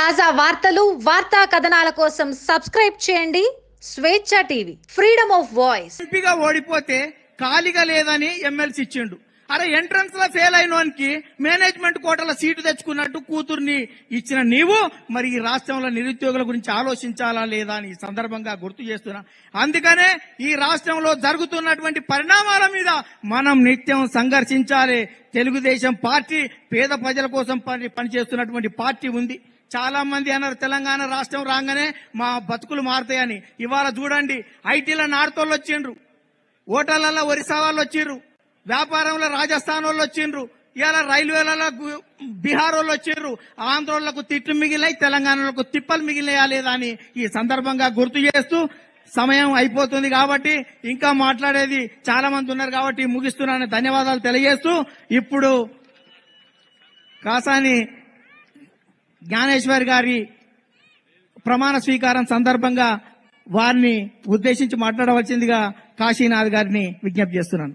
తాజా వార్తలు వార్తా కథనాల కోసం సబ్స్క్రైబ్ చేయండి. స్వేచ్ఛ టీవీ ఫ్రీడమ్ ఆఫ్ వాయిస్. ఎంపీగా ఓడిపోతే ఖాళీగా లేదని ఎమ్మెల్సీ ఇచ్చిండు. అరే ఎంట్రన్స్లో ఫెయిల్ అయినోనికి మేనేజ్మెంట్ కోటల సీటు తెచ్చుకున్నట్టు కూతుర్ని ఇచ్చిన నీవు మరి ఈ రాష్ట్రంలో నిరుద్యోగుల గురించి ఆలోచించాలా లేదా అని ఈ సందర్భంగా గుర్తు చేస్తున్నా. అందుకనే ఈ రాష్ట్రంలో జరుగుతున్నటువంటి పరిణామాల మీద మనం నిత్యం సంఘర్షించాలి. తెలుగుదేశం పార్టీ పేద ప్రజల కోసం పని పనిచేస్తున్నటువంటి పార్టీ ఉంది. చాలా మంది అన్నారు తెలంగాణ రాష్ట్రం రాగానే మా బతుకులు మారుతాయని. ఇవాళ చూడండి ఐటీల నార్తోళ్ళు వచ్చిండ్రు. ఓటర్లలో ఒరిసా వాళ్ళు వచ్చిండ్రు వ్యాపారంలో రాజస్థాన్ వాళ్ళు వచ్చిండ్రు. ఇలా రైల్వేలలో బీహార్ వాళ్ళు వచ్చిండ్రు. ఆంధ్రోళ్ళకు తిట్లు మిగిలినాయి తెలంగాణలకు తిప్పలు మిగిలినాయా లేదా అని ఈ సందర్భంగా గుర్తు చేస్తూ సమయం అయిపోతుంది కాబట్టి ఇంకా మాట్లాడేది చాలా మంది ఉన్నారు కాబట్టి ముగిస్తున్నాను. ధన్యవాదాలు తెలియజేస్తూ ఇప్పుడు కాసాని జ్ఞానేశ్వర్ గారి ప్రమాణ స్వీకారం సందర్భంగా వారిని ఉద్దేశించి మాట్లాడవలసిందిగా కాశీనాథ్ గారిని విజ్ఞప్తి చేస్తున్నాను.